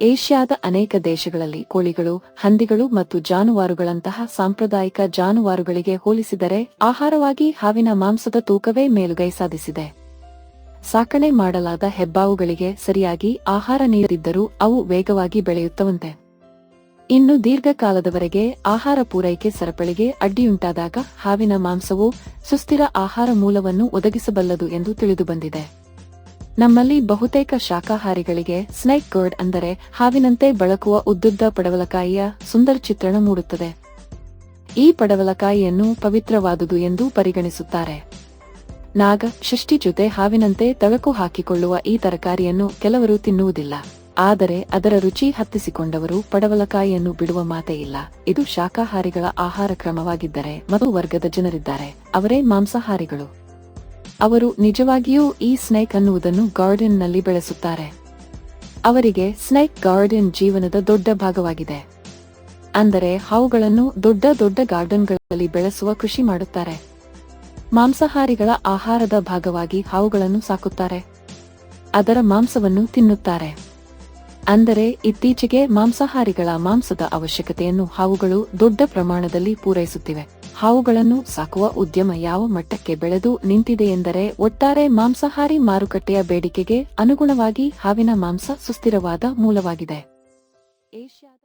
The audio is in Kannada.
ಏಷ್ಯಾದ ಅನೇಕ ದೇಶಗಳಲ್ಲಿ ಕೋಳಿಗಳು, ಹಂದಿಗಳು ಮತ್ತು ಜಾನುವಾರುಗಳಂತಹ ಸಾಂಪ್ರದಾಯಿಕ ಜಾನುವಾರುಗಳಿಗೆ ಹೋಲಿಸಿದರೆ ಆಹಾರವಾಗಿ ಹಾವಿನ ಮಾಂಸದ ತೂಕವೇ ಮೇಲುಗೈ ಸಾಧಿಸಿದೆ. ಸಾಕಣೆ ಮಾಡಲಾದ ಹೆಬ್ಬಾವುಗಳಿಗೆ ಸರಿಯಾಗಿ ಆಹಾರ ನೀಡದಿದ್ದರೂ ಅವು ವೇಗವಾಗಿ ಬೆಳೆಯುತ್ತವಂತೆ. ಇನ್ನು ದೀರ್ಘಕಾಲದವರೆಗೆ ಆಹಾರ ಪೂರೈಕೆ ಸರಪಳಿಗೆ ಅಡ್ಡಿಯುಂಟಾದಾಗ ಹಾವಿನ ಮಾಂಸವು ಸುಸ್ಥಿರ ಆಹಾರ ಮೂಲವನ್ನು ಒದಗಿಸಬಲ್ಲದು ಎಂದು ತಿಳಿದುಬಂದಿದೆ. ನಮ್ಮಲ್ಲಿ ಬಹುತೇಕ ಶಾಖಾಹಾರಿಗಳಿಗೆ ಸ್ನೇಕ್ ಗರ್ಡ್ ಅಂದರೆ ಹಾವಿನಂತೆ ಬಳಕುವ ಉದ್ದುದ್ದ ಪಡವಲಕಾಯಿಯ ಸುಂದರ ಚಿತ್ರಣ ಮೂಡುತ್ತದೆ. ಈ ಪಡವಲಕಾಯಿಯನ್ನು ಪವಿತ್ರವಾದುದು ಎಂದು ಪರಿಗಣಿಸುತ್ತಾರೆ. ನಾಗ ಷಷ್ಠಿ ಜೊತೆ ಹಾವಿನಂತೆ ತಳಕು ಹಾಕಿಕೊಳ್ಳುವ ಈ ತರಕಾರಿಯನ್ನು ಕೆಲವರು ತಿನ್ನುವುದಿಲ್ಲ. ಆದರೆ ಅದರ ರುಚಿ ಹತ್ತಿಸಿಕೊಂಡವರು ಪಡವಲಕಾಯಿಯನ್ನು ಬಿಡುವ ಮಾತೇ ಇಲ್ಲ. ಇದು ಶಾಖಾಹಾರಿಗಳ ಆಹಾರ ಕ್ರಮವಾಗಿದ್ದರೆ ಮತ್ತು ವರ್ಗದ ಜನರಿದ್ದಾರೆ. ಅವರೇ ಮಾಂಸಾಹಾರಿಗಳು. ಅವರು ನಿಜವಾಗಿಯೂ ಈ ಸ್ನೇಕ್ ಅನ್ನುವುದನ್ನು ಗಾರ್ಡನ್ನಲ್ಲಿ ಬೆಳೆಸುತ್ತಾರೆ. ಅವರಿಗೆ ಸ್ನೇಕ್ ಗಾರ್ಡನ್ ಜೀವನದ ದೊಡ್ಡ ಭಾಗವಾಗಿದೆ. ಅಂದರೆ ಹಾವುಗಳನ್ನು ದೊಡ್ಡ ದೊಡ್ಡ ಗಾರ್ಡನ್ಗಳಲ್ಲಿ ಬೆಳೆಸುವ ಕೃಷಿ ಮಾಡುತ್ತಾರೆ. ಮಾಂಸಾಹಾರಿಗಳ ಆಹಾರದ ಭಾಗವಾಗಿ ಹಾವುಗಳನ್ನು ಸಾಕುತ್ತಾರೆ. ಅದರ ಮಾಂಸವನ್ನು ತಿನ್ನುತ್ತಾರೆ. ಅಂದರೆ ಇತ್ತೀಚೆಗೆ ಮಾಂಸಾಹಾರಿಗಳ ಮಾಂಸದ ಅವಶ್ಯಕತೆಯನ್ನು ಹಾವುಗಳು ದೊಡ್ಡ ಪ್ರಮಾಣದಲ್ಲಿ ಪೂರೈಸುತ್ತಿವೆ. ಹಾವುಗಳನ್ನು ಸಾಕುವ ಉದ್ಯಮ ಯಾವ ಮಟ್ಟಕ್ಕೆ ಬೆಳೆದು ನಿಂತಿದೆ ಎಂದರೆ ಒಟ್ಟಾರೆ ಮಾಂಸಾಹಾರಿ ಮಾರುಕಟ್ಟೆಯ ಬೇಡಿಕೆಗೆ ಅನುಗುಣವಾಗಿ ಹಾವಿನ ಮಾಂಸ ಸುಸ್ಥಿರವಾದ ಮೂಲವಾಗಿದೆ. ಏಷ್ಯಾದ